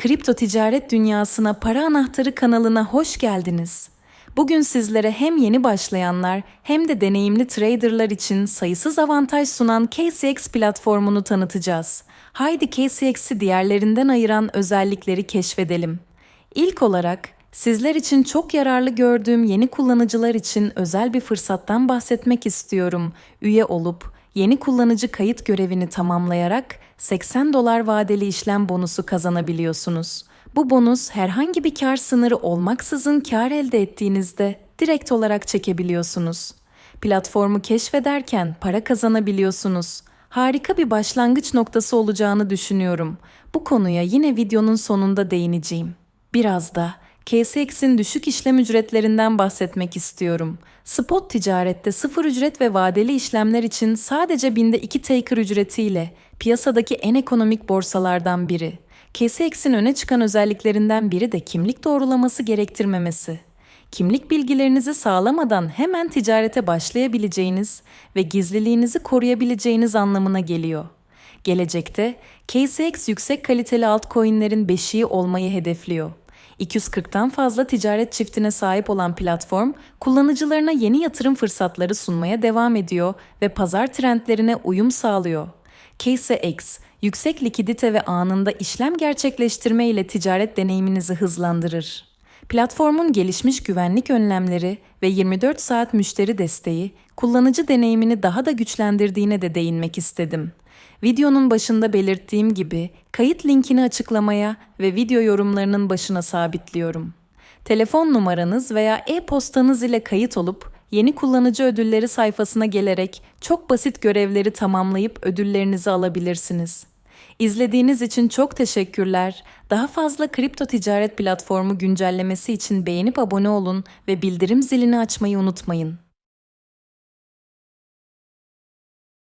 Kripto ticaret dünyasına para anahtarı kanalına hoş geldiniz. Bugün sizlere hem yeni başlayanlar hem de deneyimli traderlar için sayısız avantaj sunan KCX platformunu tanıtacağız. Haydi KCX'i diğerlerinden ayıran özellikleri keşfedelim. İlk olarak sizler için çok yararlı gördüğüm yeni kullanıcılar için özel bir fırsattan bahsetmek istiyorum. Üye olup yeni kullanıcı kayıt görevini tamamlayarak 80 dolar vadeli işlem bonusu kazanabiliyorsunuz. Bu bonus herhangi bir kar sınırı olmaksızın kar elde ettiğinizde direkt olarak çekebiliyorsunuz. Platformu keşfederken para kazanabiliyorsunuz. Harika bir başlangıç noktası olacağını düşünüyorum. Bu konuya yine videonun sonunda değineceğim. Biraz da KSX'in düşük işlem ücretlerinden bahsetmek istiyorum. Spot ticarette sıfır ücret ve vadeli işlemler için sadece binde 2 taker ücretiyle piyasadaki en ekonomik borsalardan biri. KSX'in öne çıkan özelliklerinden biri de kimlik doğrulaması gerektirmemesi. Kimlik bilgilerinizi sağlamadan hemen ticarete başlayabileceğiniz ve gizliliğinizi koruyabileceğiniz anlamına geliyor. Gelecekte KSX yüksek kaliteli altcoin'lerin beşiği olmayı hedefliyor. 240'tan fazla ticaret çiftine sahip olan platform, kullanıcılarına yeni yatırım fırsatları sunmaya devam ediyor ve pazar trendlerine uyum sağlıyor. KSX, yüksek likidite ve anında işlem gerçekleştirme ile ticaret deneyiminizi hızlandırır. Platformun gelişmiş güvenlik önlemleri ve 24 saat müşteri desteği kullanıcı deneyimini daha da güçlendirdiğine de değinmek istedim. Videonun başında belirttiğim gibi kayıt linkini açıklamaya ve video yorumlarının başına sabitliyorum. Telefon numaranız veya e-postanız ile kayıt olup yeni kullanıcı ödülleri sayfasına gelerek çok basit görevleri tamamlayıp ödüllerinizi alabilirsiniz. İzlediğiniz için çok teşekkürler. Daha fazla kripto ticaret platformu güncellemesi için beğenip abone olun ve bildirim zilini açmayı unutmayın.